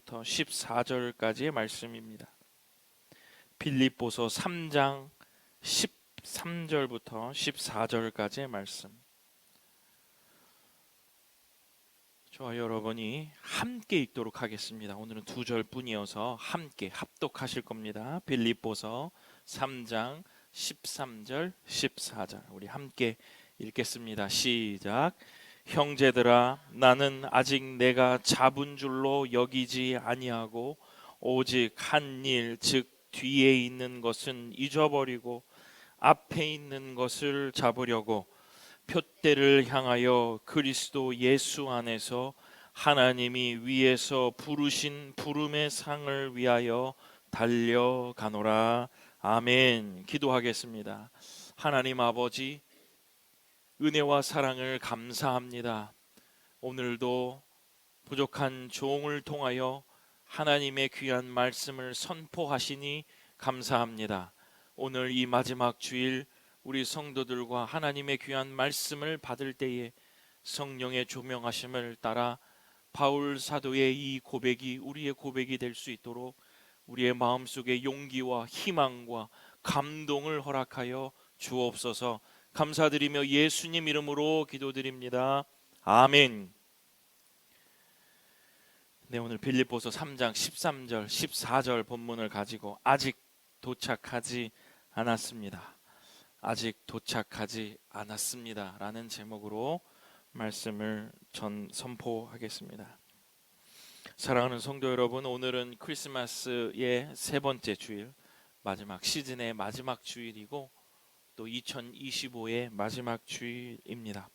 10절부터 14절까지의 말씀입니다. 빌립보서 3장 13절부터 14절까지의 말씀. 저와 여러분이 함께 읽도록 하겠습니다. 오늘은 두 절뿐이어서 함께 합독하실 겁니다. 빌립보서 3장 13절 14절 우리 함께 읽겠습니다. 시작. 형제들아 나는 아직 내가 잡은 줄로 여기지 아니하고 오직 한 일 즉 뒤에 있는 것은 잊어버리고 앞에 있는 것을 잡으려고 표대를 향하여 그리스도 예수 안에서 하나님이 위에서 부르신 부름의 상을 위하여 달려가노라. 아멘. 기도하겠습니다. 하나님 아버지 은혜와 사랑을 감사합니다. 오늘도 부족한 종을 통하여 하나님의 귀한 말씀을 선포하시니 감사합니다. 오늘 이 마지막 주일 우리 성도들과 하나님의 귀한 말씀을 받을 때에 성령의 조명하심을 따라 바울 사도의 이 고백이 우리의 고백이 될 수 있도록 우리의 마음속에 용기와 희망과 감동을 허락하여 주옵소서. 감사드리며 예수님 이름으로 기도드립니다. 아멘. 네, 오늘 빌립보서 3장 13절, 14절 본문을 가지고 아직 도착하지 않았습니다. 아직 도착하지 않았습니다 라는 제목으로 말씀을 전 선포하겠습니다. 사랑하는 성도 여러분, 오늘은 크리스마스의 세 번째 주일, 마지막 시즌의 마지막 주일이고 또 2025의 마지막 주일입니다.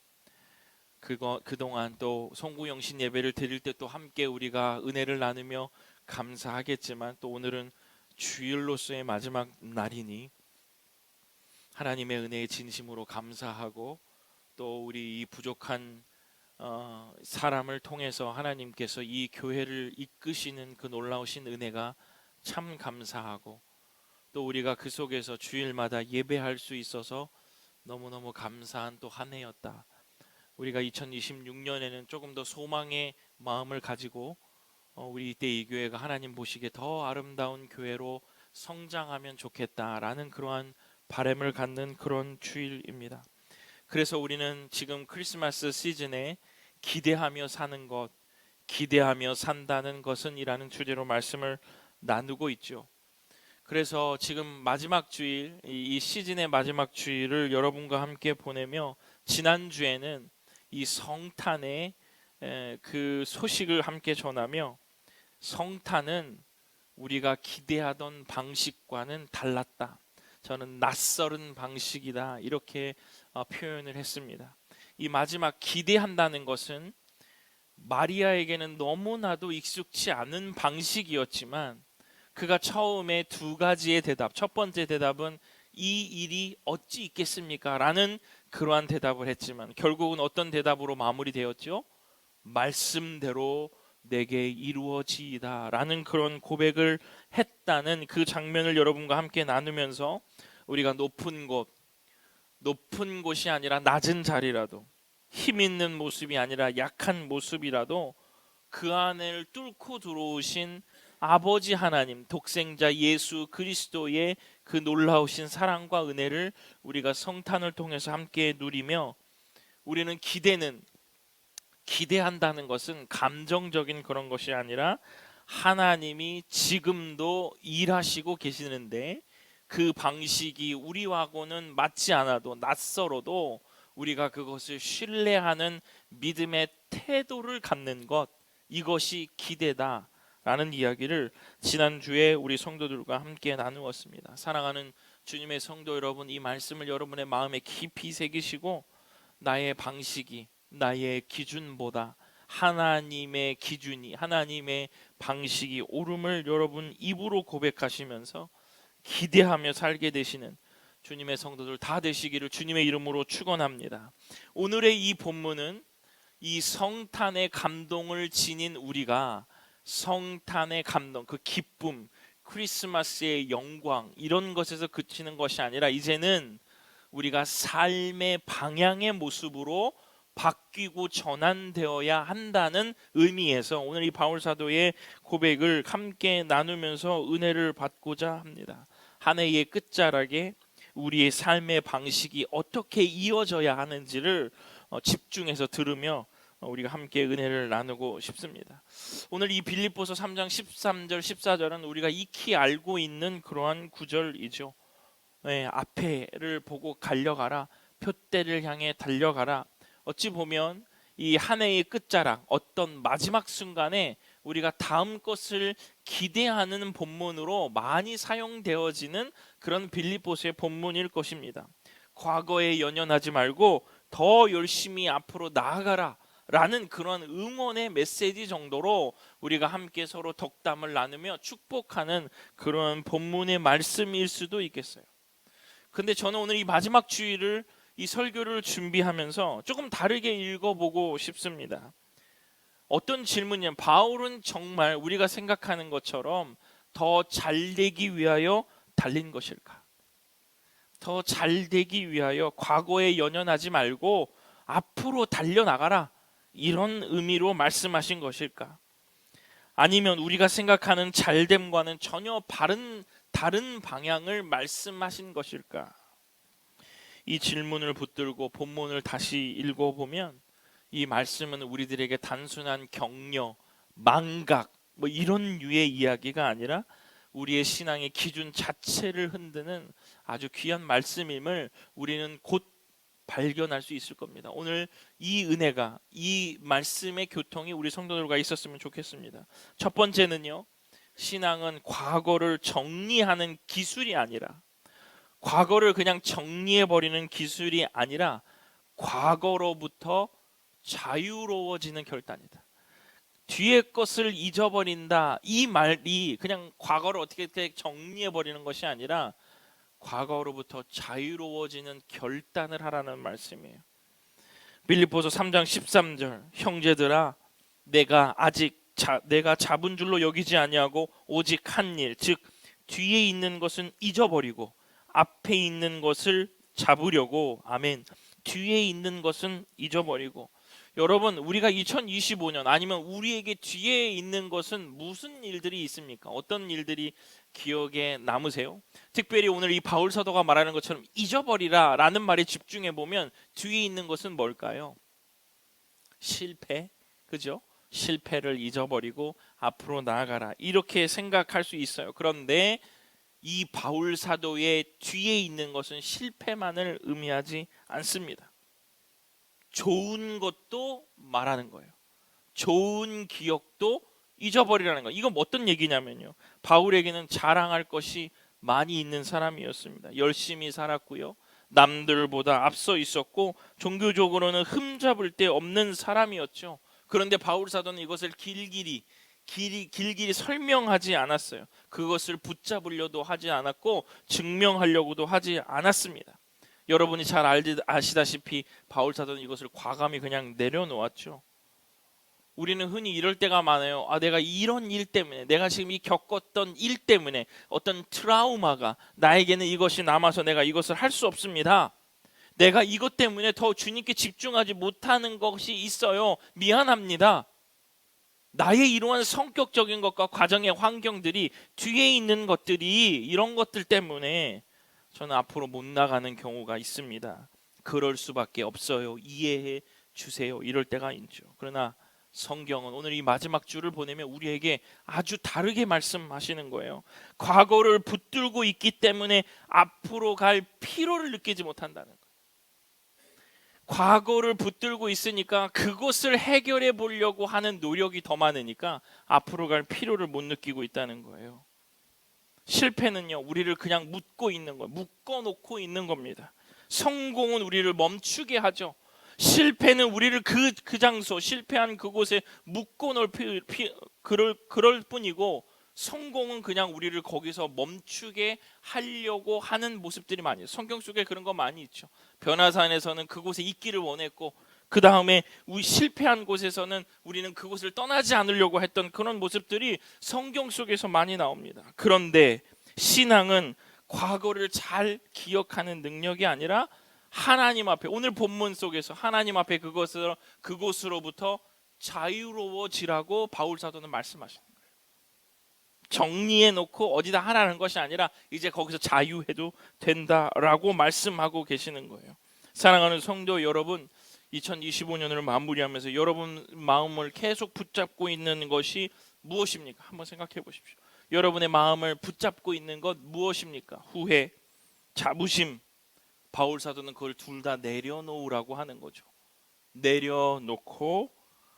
그거 그동안 또 송구영신 예배를 드릴 때 또 함께 우리가 은혜를 나누며 감사하겠지만 또 오늘은 주일로서의 마지막 날이니 하나님의 은혜에 진심으로 감사하고 또 우리 이 부족한 어, 사람을 통해서 하나님께서 이 교회를 이끄시는 그 놀라우신 은혜가 참 감사하고 또 우리가 그 속에서 주일마다 예배할 수 있어서 너무너무 감사한 또 한 해였다. 우리가 2026년에는 조금 더 소망의 마음을 가지고 어, 우리 이때 이 교회가 하나님 보시기에 더 아름다운 교회로 성장하면 좋겠다라는 그러한 바램을 갖는 그런 주일입니다. 그래서 우리는 지금 크리스마스 시즌에 기대하며 사는 것, 기대하며 산다는 것은 이라는 주제로 말씀을 나누고 있죠. 그래서 지금 마지막 주일 이 시즌의 마지막 주일을 여러분과 함께 보내며 지난 주에는 이 성탄의 그 소식을 함께 전하며 성탄은 우리가 기대하던 방식과는 달랐다. 저는 낯설은 방식이다 이렇게 어, 표현을 했습니다. 이 마지막 기대한다는 것은 마리아에게는 너무나도 익숙치 않은 방식이었지만 그가 처음에 두 가지의 대답. 첫 번째 대답은 이 일이 어찌 있겠습니까? 라는 그러한 대답을 했지만 결국은 어떤 대답으로 마무리되었죠? 말씀대로 내게 이루어지이다 라는 그런 고백을 했다는 그 장면을 여러분과 함께 나누면서 우리가 높은 곳, 높은 곳이 아니라 낮은 자리라도 힘 있는 모습이 아니라 약한 모습이라도 그 안을 뚫고 들어오신 아버지 하나님, 독생자 예수 그리스도의 그 놀라우신 사랑과 은혜를 우리가 성탄을 통해서 함께 누리며 우리는 기대는 기대한다는 것은 감정적인 그런 것이 아니라 하나님이 지금도 일하시고 계시는데 그 방식이 우리하고는 맞지 않아도 낯설어도 우리가 그것을 신뢰하는 믿음의 태도를 갖는 것 이것이 기대다. 라는 이야기를 지난주에 우리 성도들과 함께 나누었습니다. 사랑하는 주님의 성도 여러분, 이 말씀을 여러분의 마음에 깊이 새기시고 나의 방식이 나의 기준보다 하나님의 기준이 하나님의 방식이 옳음을 여러분 입으로 고백하시면서 기대하며 살게 되시는 주님의 성도들 다 되시기를 주님의 이름으로 축원합니다. 오늘의 이 본문은 이 성탄의 감동을 지닌 우리가 성탄의 감동, 그 기쁨, 크리스마스의 영광 이런 것에서 그치는 것이 아니라 이제는 우리가 삶의 방향의 모습으로 바뀌고 전환되어야 한다는 의미에서 오늘 이 바울 사도의 고백을 함께 나누면서 은혜를 받고자 합니다. 한 해의 끝자락에 우리의 삶의 방식이 어떻게 이어져야 하는지를 어, 집중해서 들으며 어, 우리가 함께 은혜를 나누고 싶습니다. 오늘 이 빌립보서 3장 13절 14절은 우리가 익히 알고 있는 그러한 구절이죠. 네, 앞에를 보고 달려가라. 표대를 향해 달려가라. 어찌 보면 이 한 해의 끝자락 어떤 마지막 순간에 우리가 다음 것을 기대하는 본문으로 많이 사용되어지는 그런 빌립보서의 본문일 것입니다. 과거에 연연하지 말고 더 열심히 앞으로 나아가라. 라는 그런 응원의 메시지 정도로 우리가 함께 서로 덕담을 나누며 축복하는 그런 본문의 말씀일 수도 있겠어요. 근데 저는 오늘 이 마지막 주일을 이 설교를 준비하면서 조금 다르게 읽어보고 싶습니다. 어떤 질문이냐면 바울은 정말 우리가 생각하는 것처럼 더 잘되기 위하여 달린 것일까? 더 잘되기 위하여 과거에 연연하지 말고 앞으로 달려나가라. 이런 의미로 말씀하신 것일까? 아니면 우리가 생각하는 잘됨과는 전혀 다른 다른 방향을 말씀하신 것일까? 이 질문을 붙들고 본문을 다시 읽어보면 이 말씀은 우리들에게 단순한 격려, 망각 뭐 이런 류의 이야기가 아니라 우리의 신앙의 기준 자체를 흔드는 아주 귀한 말씀임을 우리는 곧 발견할 수 있을 겁니다. 오늘 이 은혜가 이 말씀의 교통이 우리 성도들과 있었으면 좋겠습니다. 첫 번째는요. 신앙은 과거를 정리하는 기술이 아니라 과거를 그냥 정리해 버리는 기술이 아니라 과거로부터 자유로워지는 결단이다. 뒤의 것을 잊어버린다. 이 말이 그냥 과거를 어떻게 정리해 버리는 것이 아니라 과거로부터 자유로워지는 결단을 하라는 말씀이에요. 빌립보서 3장 13절 형제들아 내가 아직 자, 내가 잡은 줄로 여기지 아니하고 오직 한 일 즉 뒤에 있는 것은 잊어버리고 앞에 있는 것을 잡으려고 아멘. 뒤에 있는 것은 잊어버리고 여러분 우리가 2025년 아니면 우리에게 뒤에 있는 것은 무슨 일들이 있습니까? 어떤 일들이 기억에 남으세요? 특별히 오늘 이 바울 사도가 말하는 것처럼 잊어버리라라는 말에 집중해 보면 뒤에 있는 것은 뭘까요? 실패, 그죠? 실패를 잊어버리고 앞으로 나아가라 이렇게 생각할 수 있어요. 그런데 이 바울 사도의 뒤에 있는 것은 실패만을 의미하지 않습니다. 좋은 것도 말하는 거예요. 좋은 기억도 잊어버리라는 거. 이건 어떤 얘기냐면요. 바울에게는 자랑할 것이 많이 있는 사람이었습니다. 열심히 살았고요. 남들보다 앞서 있었고 종교적으로는 흠잡을 데 없는 사람이었죠. 그런데 바울 사도는 이것을 길길이 길이 길길이 설명하지 않았어요. 그것을 붙잡으려도 하지 않았고 증명하려고도 하지 않았습니다. 여러분이 잘 알지, 아시다시피 바울 사도는 이것을 과감히 그냥 내려놓았죠. 우리는 흔히 이럴 때가 많아요. 아, 내가 이런 일 때문에, 내가 지금 이 겪었던 일 때문에 어떤 트라우마가 나에게는 이것이 남아서 내가 이것을 할 수 없습니다. 내가 이것 때문에 더 주님께 집중하지 못하는 것이 있어요. 미안합니다. 나의 이러한 성격적인 것과 과정의 환경들이 뒤에 있는 것들이 이런 것들 때문에 저는 앞으로 못 나가는 경우가 있습니다. 그럴 수밖에 없어요. 이해해 주세요. 이럴 때가 있죠. 그러나 성경은 오늘 이 마지막 주를 보내면 우리에게 아주 다르게 말씀하시는 거예요. 과거를 붙들고 있기 때문에 앞으로 갈 피로를 느끼지 못한다는 거예요. 과거를 붙들고 있으니까 그것을 해결해 보려고 하는 노력이 더 많으니까 앞으로 갈 필요를 못 느끼고 있다는 거예요. 실패는요, 우리를 그냥 묶고 있는 거예요. 묶어 놓고 있는 겁니다. 성공은 우리를 멈추게 하죠. 실패는 우리를 그, 그 장소, 실패한 그곳에 묶고 놓을 피, 피, 그럴, 그럴 뿐이고, 성공은 그냥 우리를 거기서 멈추게 하려고 하는 모습들이 많이 있어요. 성경 속에 그런 거 많이 있죠. 변화산에서는 그곳에 있기를 원했고 그 다음에 실패한 곳에서는 우리는 그곳을 떠나지 않으려고 했던 그런 모습들이 성경 속에서 많이 나옵니다. 그런데 신앙은 과거를 잘 기억하는 능력이 아니라 하나님 앞에 오늘 본문 속에서 하나님 앞에 그것을 그곳으로부터 자유로워지라고 바울 사도는 말씀하시는 거예요. 정리해 놓고 어디다 하라는 것이 아니라 이제 거기서 자유해도 된다라고 말씀하고 계시는 거예요. 사랑하는 성도 여러분, 2025년을 마무리하면서 여러분 마음을 계속 붙잡고 있는 것이 무엇입니까? 한번 생각해 보십시오. 여러분의 마음을 붙잡고 있는 것 무엇입니까? 후회, 자부심. 바울 사도는 그걸 둘 다 내려놓으라고 하는 거죠. 내려놓고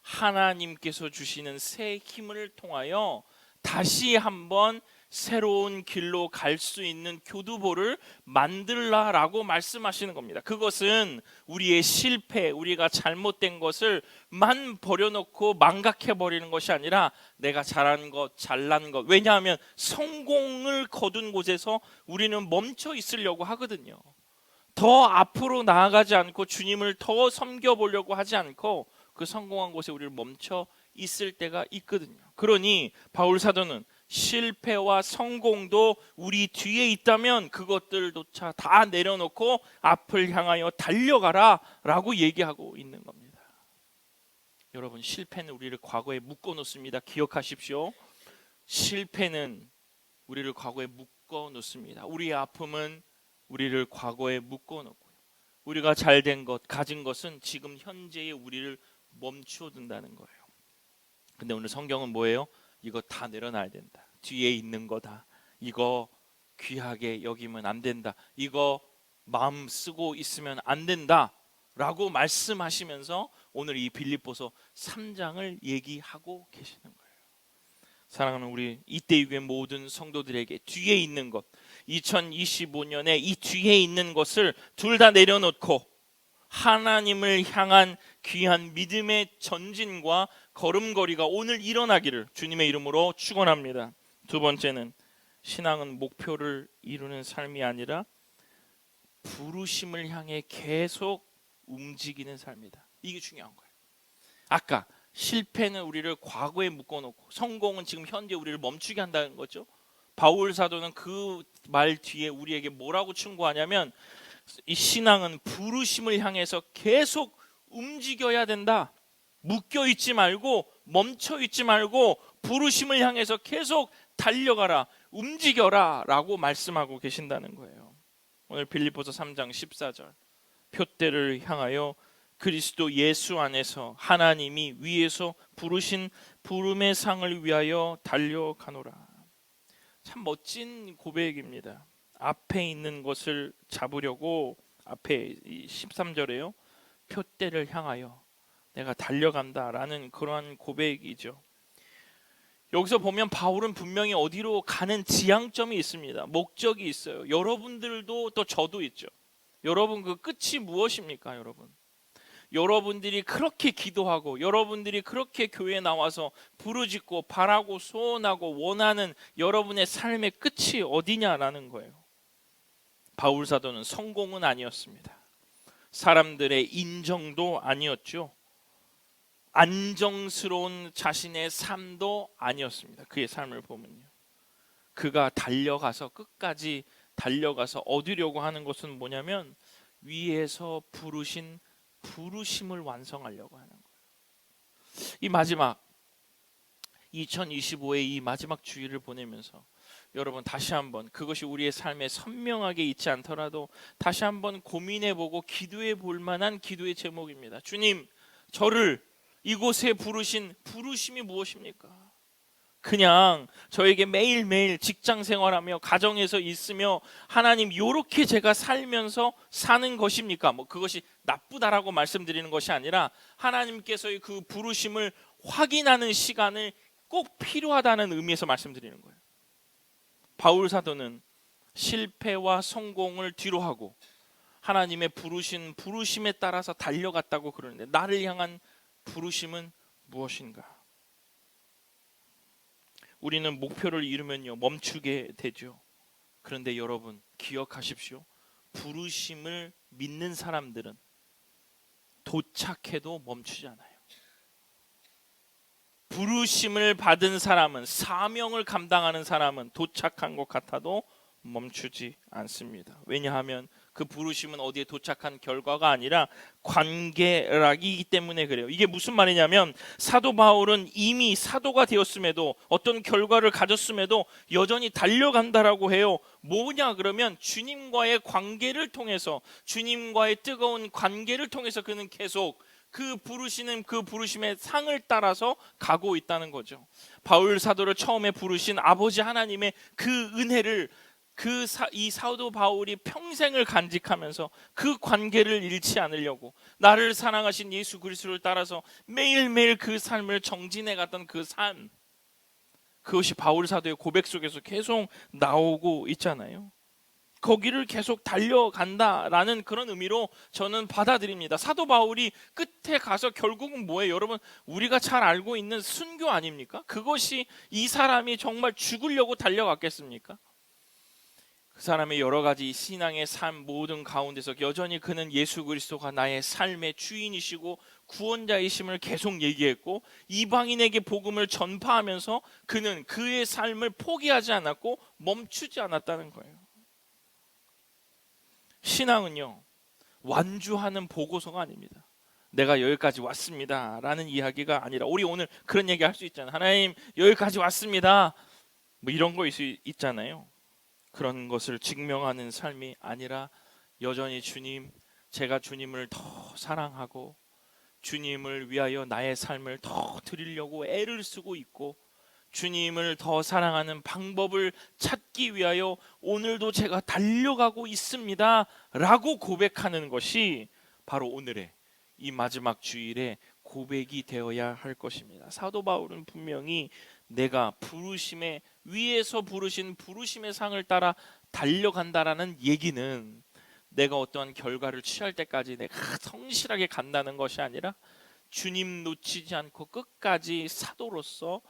하나님께서 주시는 새 힘을 통하여 다시 한번 새로운 길로 갈 수 있는 교두보를 만들라라고 말씀하시는 겁니다. 그것은 우리의 실패, 우리가 잘못된 것을 만 버려놓고 망각해 버리는 것이 아니라 내가 잘한 것, 잘난 것. 왜냐하면 성공을 거둔 곳에서 우리는 멈춰 있으려고 하거든요. 더 앞으로 나아가지 않고 주님을 더 섬겨 보려고 하지 않고 그 성공한 곳에 우리를 멈춰 있을 때가 있거든요. 그러니 바울 사도는 실패와 성공도 우리 뒤에 있다면 그것들조차 다 내려놓고 앞을 향하여 달려가라 라고 얘기하고 있는 겁니다. 여러분 실패는 우리를 과거에 묶어 놓습니다. 기억하십시오. 실패는 우리를 과거에 묶어 놓습니다. 우리의 아픔은 우리를 과거에 묶어 놓고요. 우리가 잘된 것, 가진 것은 지금 현재의 우리를 멈추어 둔다는 거예요. 근데 오늘 성경은 뭐예요? 이거 다 내려놔야 된다. 뒤에 있는 거다. 이거 귀하게 여기면 안 된다. 이거 마음 쓰고 있으면 안 된다. 라고 말씀하시면서 오늘 이 빌립보서 3장을 얘기하고 계시는 거예요. 사랑하는 우리 이때 유의 모든 성도들에게 뒤에 있는 것, 2025년에 이 뒤에 있는 것을 둘 다 내려놓고 하나님을 향한 귀한 믿음의 전진과 걸음걸이가 오늘 일어나기를 주님의 이름으로 축원합니다. 두 번째는 신앙은 목표를 이루는 삶이 아니라 부르심을 향해 계속 움직이는 삶이다. 이게 중요한 거예요. 아까 실패는 우리를 과거에 묶어놓고 성공은 지금 현재 우리를 멈추게 한다는 거죠. 바울 사도는 그 말 뒤에 우리에게 뭐라고 충고하냐면 이 신앙은 부르심을 향해서 계속 움직여야 된다. 묶여 있지 말고 멈춰 있지 말고 부르심을 향해서 계속 달려가라, 움직여라라고 말씀하고 계신다는 거예요. 오늘 빌립보서 3장 14절 표대를 향하여 그리스도 예수 안에서 하나님이 위에서 부르신 부름의 상을 위하여 달려가노라. 참 멋진 고백입니다. 앞에 있는 것을 잡으려고 앞에 13절에요. 표대를 향하여 내가 달려간다라는 그러한 고백이죠. 여기서 보면 바울은 분명히 어디로 가는 지향점이 있습니다. 목적이 있어요. 여러분들도 또 저도 있죠. 여러분 그 끝이 무엇입니까, 여러분? 여러분들이 그렇게 기도하고 여러분들이 그렇게 교회에 나와서 부르짖고 바라고 소원하고 원하는 여러분의 삶의 끝이 어디냐라는 거예요. 바울 사도는 성공은 아니었습니다. 사람들의 인정도 아니었죠. 안정스러운 자신의 삶도 아니었습니다. 그의 삶을 보면요. 그가 달려가서 끝까지 달려가서 얻으려고 하는 것은 뭐냐면 위에서 부르신 부르심을 완성하려고 하는 거예요. 이 마지막 2025의 이 마지막 주일을 보내면서 여러분 다시 한번 그것이 우리의 삶에 선명하게 있지 않더라도 다시 한번 고민해 보고 기도해 볼 만한 기도의 제목입니다. 주님, 저를 이곳에 부르신 부르심이 무엇입니까? 그냥 저에게 매일매일 직장 생활하며 가정에서 있으며 하나님 요렇게 제가 살면서 사는 것입니까? 뭐 그것이 나쁘다라고 말씀드리는 것이 아니라 하나님께서의 그 부르심을 확인하는 시간을 꼭 필요하다는 의미에서 말씀드리는 거예요. 바울 사도는 실패와 성공을 뒤로 하고 하나님의 부르신 부르심에 따라서 달려갔다고 그러는데 나를 향한 부르심은 무엇인가? 우리는 목표를 이루면요 멈추게 되죠. 그런데 여러분 기억하십시오. 부르심을 믿는 사람들은 도착해도 멈추지 않아요. 부르심을 받은 사람은 사명을 감당하는 사람은 도착한 것 같아도 멈추지 않습니다. 왜냐하면 그 부르심은 어디에 도착한 결과가 아니라 관계라기 때문에 그래요. 이게 무슨 말이냐면 사도 바울은 이미 사도가 되었음에도 어떤 결과를 가졌음에도 여전히 달려간다라고 해요. 뭐냐 그러면 주님과의 관계를 통해서 주님과의 뜨거운 관계를 통해서 그는 계속 그 부르시는 그 부르심의 상을 따라서 가고 있다는 거죠. 바울 사도를 처음에 부르신 아버지 하나님의 그 은혜를 그 이 사도 바울이 평생을 간직하면서 그 관계를 잃지 않으려고 나를 사랑하신 예수 그리스도를 따라서 매일매일 그 삶을 정진해 갔던 그 삶 그것이 바울 사도의 고백 속에서 계속 나오고 있잖아요. 거기를 계속 달려간다라는 그런 의미로 저는 받아들입니다. 사도 바울이 끝에 가서 결국은 뭐예요? 여러분, 우리가 잘 알고 있는 순교 아닙니까? 그것이 이 사람이 정말 죽으려고 달려갔겠습니까? 그 사람의 여러 가지 신앙의 삶 모든 가운데서 여전히 그는 예수 그리스도가 나의 삶의 주인이시고 구원자이심을 계속 얘기했고 이방인에게 복음을 전파하면서 그는 그의 삶을 포기하지 않았고 멈추지 않았다는 거예요. 신앙은요 완주하는 보고서가 아닙니다. 내가 여기까지 왔습니다 라는 이야기가 아니라 우리 오늘 그런 얘기 할 수 있잖아요. 하나님 여기까지 왔습니다. 뭐 이런 거 있, 있잖아요. 그런 것을 증명하는 삶이 아니라 여전히 주님 제가 주님을 더 사랑하고 주님을 위하여 나의 삶을 더 드리려고 애를 쓰고 있고 주님을 더 사랑하는 방법을 찾기 위하여 오늘도 제가 달려가고 있습니다. 라고 고백하는 것이 바로 오늘의 이 마지막 주일에 고백이 되어야 할 것입니다. 사도 바울은 분명히 내가 부르심의 위에서 부르신 부르심의 상을 따라 달려간다라는 얘기는 내가 어떠한 결과를 취할 때까지 내가 성실하게 간다는 것이 아니라 주님 놓치지 않고 끝까지 사도로서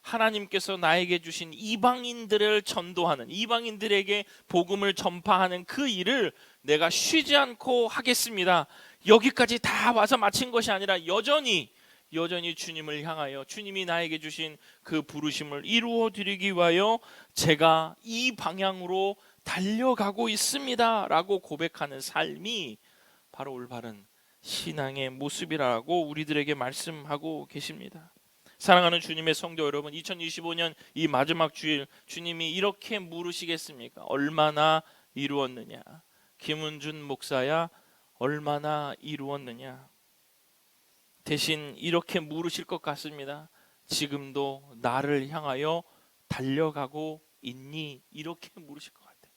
하나님께서 나에게 주신 이방인들을 전도하는 이방인들에게 복음을 전파하는 그 일을 내가 쉬지 않고 하겠습니다. 여기까지 다 와서 마친 것이 아니라 여전히 여전히 주님을 향하여 주님이 나에게 주신 그 부르심을 이루어 드리기 위하여 제가 이 방향으로 달려가고 있습니다라고 고백하는 삶이 바로 올바른 신앙의 모습이라고 우리들에게 말씀하고 계십니다. 사랑하는 주님의 성도 여러분, 2025년 이 마지막 주일 주님이 이렇게 물으시겠습니까? 얼마나 이루었느냐? 김은준 목사야, 얼마나 이루었느냐? 대신 이렇게 물으실 것 같습니다. 지금도 나를 향하여 달려가고 있니? 이렇게 물으실 것 같아요.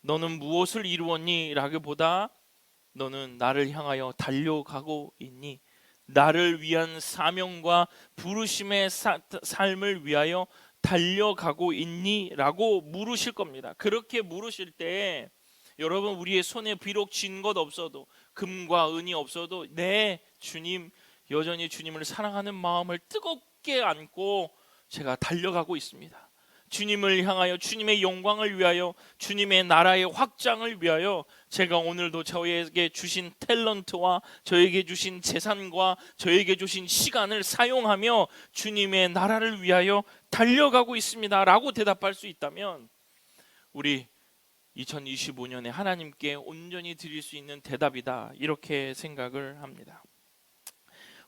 너는 무엇을 이루었니? 라기보다 너는 나를 향하여 달려가고 있니? 나를 위한 사명과 부르심의 사, 삶을 위하여 달려가고 있니? 라고 물으실 겁니다. 그렇게 물으실 때 여러분 우리의 손에 비록 쥔 것 없어도 금과 은이 없어도 네 주님 여전히 주님을 사랑하는 마음을 뜨겁게 안고 제가 달려가고 있습니다. 주님을 향하여 주님의 영광을 위하여 주님의 나라의 확장을 위하여 제가 오늘도 저에게 주신 탤런트와 저에게 주신 재산과 저에게 주신 시간을 사용하며 주님의 나라를 위하여 달려가고 있습니다라고 대답할 수 있다면 우리 2025년에 하나님께 온전히 드릴 수 있는 대답이다 이렇게 생각을 합니다.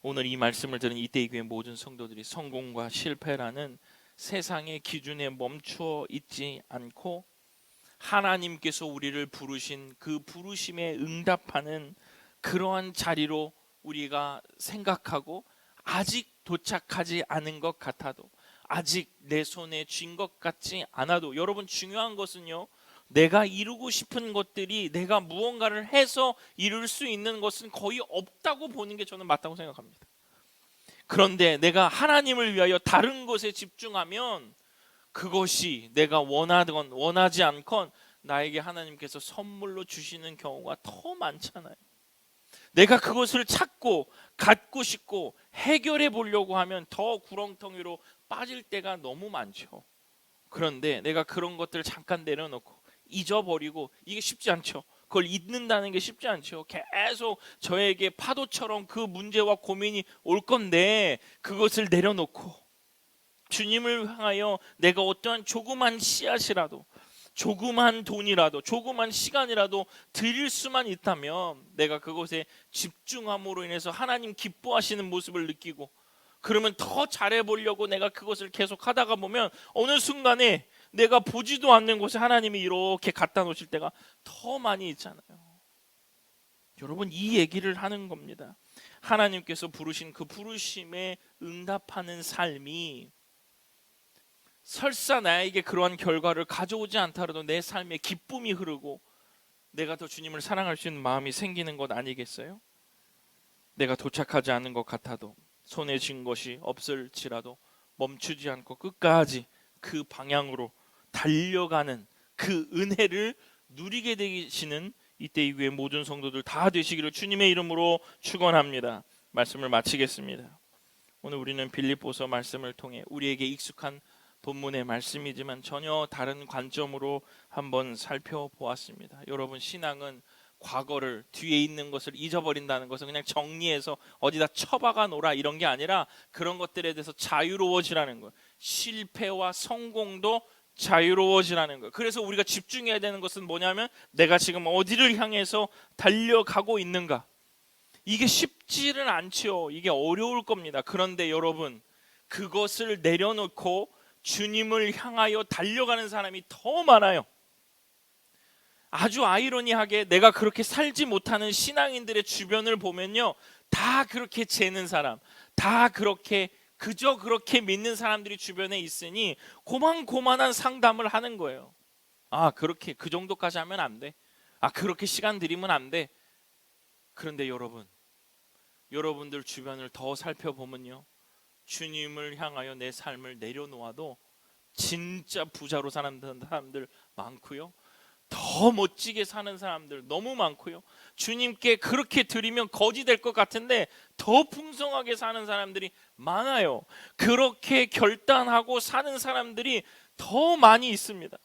오늘 이 말씀을 들은 이때의 교회 모든 성도들이 성공과 실패라는 세상의 기준에 멈추어 있지 않고 하나님께서 우리를 부르신 그 부르심에 응답하는 그러한 자리로 우리가 생각하고 아직 도착하지 않은 것 같아도 아직 내 손에 쥔 것 같지 않아도 여러분 중요한 것은요 내가 이루고 싶은 것들이 내가 무언가를 해서 이룰 수 있는 것은 거의 없다고 보는 게 저는 맞다고 생각합니다. 그런데 내가 하나님을 위하여 다른 것에 집중하면 그것이 내가 원하건 원하지 않건 나에게 하나님께서 선물로 주시는 경우가 더 많잖아요. 내가 그것을 찾고 갖고 싶고 해결해 보려고 하면 더 구렁텅이로 빠질 때가 너무 많죠. 그런데 내가 그런 것들을 잠깐 내려놓고 잊어버리고 이게 쉽지 않죠. 그걸 잊는다는 게 쉽지 않죠. 계속 저에게 파도처럼 그 문제와 고민이 올 건데 그것을 내려놓고 주님을 향하여 내가 어떠한 조그만 씨앗이라도 조그만 돈이라도 조그만 시간이라도 드릴 수만 있다면 내가 그곳에 집중함으로 인해서 하나님 기뻐하시는 모습을 느끼고 그러면 더 잘해 보려고 내가 그것을 계속 하다가 보면 어느 순간에 내가 보지도 않는 곳에 하나님이 이렇게 갖다 놓으실 때가 더 많이 있잖아요. 여러분 이 얘기를 하는 겁니다. 하나님께서 부르신 그 부르심에 응답하는 삶이 설사 나에게 그러한 결과를 가져오지 않더라도 내 삶에 기쁨이 흐르고 내가 더 주님을 사랑할 수 있는 마음이 생기는 것 아니겠어요? 내가 도착하지 않은 것 같아도 손에 쥔 것이 없을지라도 멈추지 않고 끝까지 그 방향으로 달려가는 그 은혜를 누리게 되시는 이때 이후의 모든 성도들 다 되시기를 주님의 이름으로 축원합니다. 말씀을 마치겠습니다. 오늘 우리는 빌립보서 말씀을 통해 우리에게 익숙한 본문의 말씀이지만 전혀 다른 관점으로 한번 살펴보았습니다. 여러분 신앙은 과거를 뒤에 있는 것을 잊어버린다는 것은 그냥 정리해서 어디다 처박아 놓라 이런 게 아니라 그런 것들에 대해서 자유로워지라는 거예요. 실패와 성공도 자유로워지라는 거예요. 그래서 우리가 집중해야 되는 것은 뭐냐면 내가 지금 어디를 향해서 달려가고 있는가. 이게 쉽지는 않지요. 이게 어려울 겁니다. 그런데 여러분 그것을 내려놓고 주님을 향하여 달려가는 사람이 더 많아요. 아주 아이러니하게 내가 그렇게 살지 못하는 신앙인들의 주변을 보면요. 다 그렇게 재는 사람, 다 그렇게 그저 그렇게 믿는 사람들이 주변에 있으니 고만고만한 상담을 하는 거예요. 아, 그렇게 그 정도까지 하면 안 돼. 아, 그렇게 시간 들이면 안 돼. 그런데 여러분, 여러분들 주변을 더 살펴보면요. 주님을 향하여 내 삶을 내려놓아도 진짜 부자로 사는 사람들 많고요. 더 멋지게 사는 사람들 너무 많고요. 주님께 그렇게 드리면 거지 될 것 같은데 더 풍성하게 사는 사람들이 많아요. 그렇게 결단하고 사는 사람들이 더 많이 있습니다.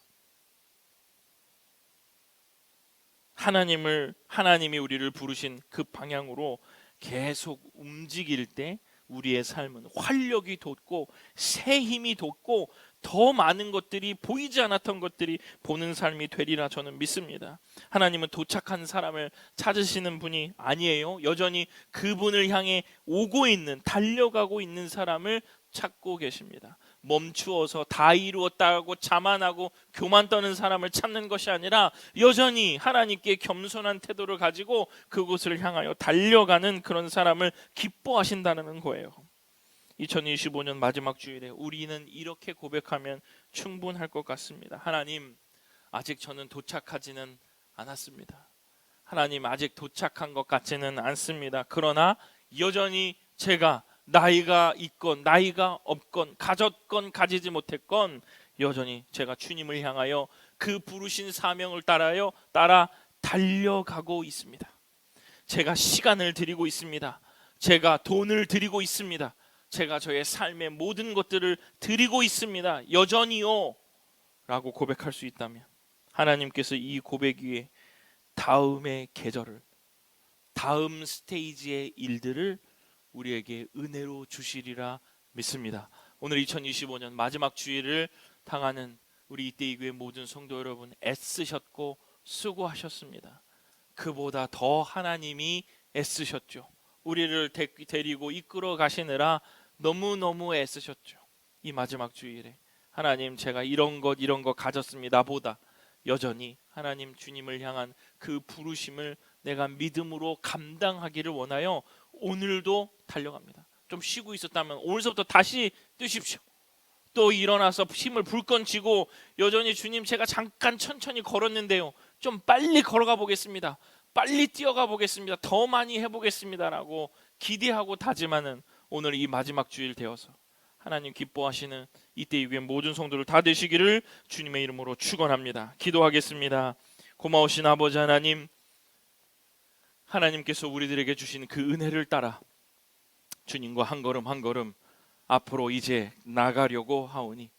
하나님을 하나님이 우리를 부르신 그 방향으로 계속 움직일 때 우리의 삶은 활력이 돋고 새 힘이 돋고 더 많은 것들이 보이지 않았던 것들이 보는 삶이 되리라 저는 믿습니다. 하나님은 도착한 사람을 찾으시는 분이 아니에요. 여전히 그분을 향해 오고 있는 달려가고 있는 사람을 찾고 계십니다. 멈추어서 다 이루었다고 자만하고 교만 떠는 사람을 찾는 것이 아니라 여전히 하나님께 겸손한 태도를 가지고 그곳을 향하여 달려가는 그런 사람을 기뻐하신다는 거예요. 2025년 마지막 주일에 우리는 이렇게 고백하면 충분할 것 같습니다. 하나님, 아직 저는 도착하지는 않았습니다. 하나님, 아직 도착한 것 같지는 않습니다. 그러나 여전히 제가 나이가 있건 나이가 없건 가졌건 가지지 못했건 여전히 제가 주님을 향하여 그 부르신 사명을 따라요 따라 달려가고 있습니다. 제가 시간을 드리고 있습니다. 제가 돈을 드리고 있습니다. 제가 저의 삶의 모든 것들을 드리고 있습니다. 여전히요. 라고 고백할 수 있다면 하나님께서 이 고백 위에 다음의 계절을 다음 스테이지의 일들을 우리에게 은혜로 주시리라 믿습니다. 오늘 2025년 마지막 주일을 당하는 우리 이때 이교의 모든 성도 여러분 애쓰셨고 수고하셨습니다. 그보다 더 하나님이 애쓰셨죠. 우리를 데, 데리고 이끌어 가시느라 너무너무 애쓰셨죠. 이 마지막 주일에 하나님 제가 이런 것 이런 것 가졌습니다 보다 여전히 하나님 주님을 향한 그 부르심을 내가 믿음으로 감당하기를 원하여 오늘도 달려갑니다. 좀 쉬고 있었다면 오늘서부터 다시 뛰십시오. 또 일어나서 힘을 불끈 쥐고 여전히 주님 제가 잠깐 천천히 걸었는데요. 좀 빨리 걸어가 보겠습니다. 빨리 뛰어가 보겠습니다. 더 많이 해보겠습니다라고 기대하고 다짐하는 오늘 이 마지막 주일 되어서 하나님 기뻐하시는 이때 이후에 모든 성도를 다 되시기를 주님의 이름으로 축원합니다. 기도하겠습니다. 고마우신 아버지 하나님 하나님께서 우리들에게 주신 그 은혜를 따라 주님과 한 걸음 한 걸음 앞으로 이제 나가려고 하오니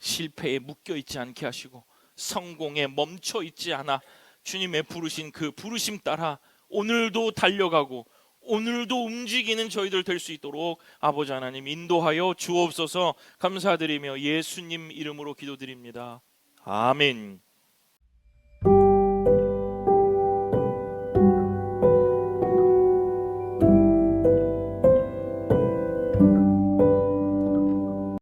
실패에 묶여 있지 않게 하시고 성공에 멈춰 있지 않아 주님의 부르신 그 부르심 따라 오늘도 달려가고 오늘도 움직이는 저희들 될 수 있도록 아버지 하나님 인도하여 주옵소서 감사드리며 예수님 이름으로 기도드립니다. 아멘.